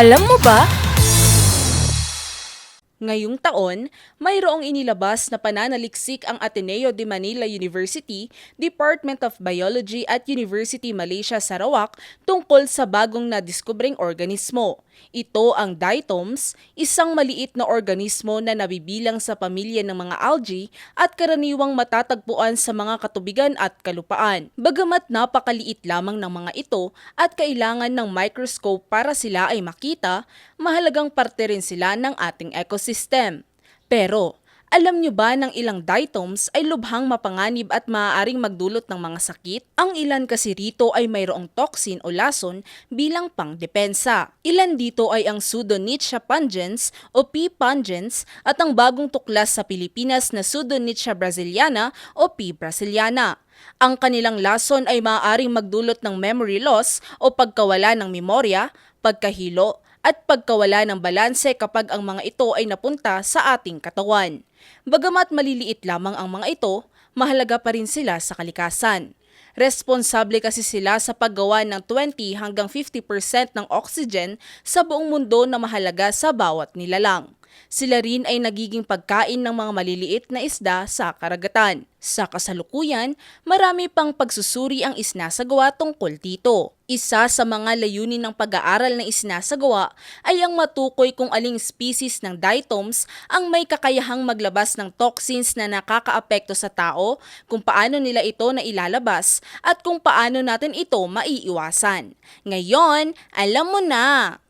Alam mo ba? Ngayong taon, mayroong inilabas na pananaliksik ang Ateneo de Manila University, Department of Biology at University Malaysia Sarawak tungkol sa bagong nadiskubreng organismo. Ito ang diatoms, isang maliit na organismo na nabibilang sa pamilya ng mga algae at karaniwang matatagpuan sa mga katubigan at kalupaan. Bagamat napakaliit lamang ng mga ito at kailangan ng microscope para sila ay makita, mahalagang parte rin sila ng ating ecosystem. Pero, alam nyo ba ng ilang diatoms ay lubhang mapanganib at maaaring magdulot ng mga sakit? Ang ilan kasi rito ay mayroong toxin o lason bilang pangdepensa. Ilan dito ay ang Pseudonychia pungens o P. pungens at ang bagong tuklas sa Pilipinas na Pseudonychia brasiliana o P. brasiliana. Ang kanilang lason ay maaaring magdulot ng memory loss o pagkawala ng memorya, pagkahilo, at pagkawala ng balanse kapag ang mga ito ay napunta sa ating katawan. Bagamat maliliit lamang ang mga ito, mahalaga pa rin sila sa kalikasan. Responsable kasi sila sa paggawa ng 20 hanggang 50% ng oxygen sa buong mundo na mahalaga sa bawat nilalang. Sila rin ay nagiging pagkain ng mga maliliit na isda sa karagatan. Sa kasalukuyan, marami pang pagsusuri ang isnasagawa tungkol dito. Isa sa mga layunin ng pag-aaral na isnasagawa ay ang matukoy kung aling species ng diatoms ang may kakayahang maglabas ng toxins na nakakaapekto sa tao, kung paano nila ito na ilalabas, at kung paano natin ito maiiwasan. Ngayon, alam mo na!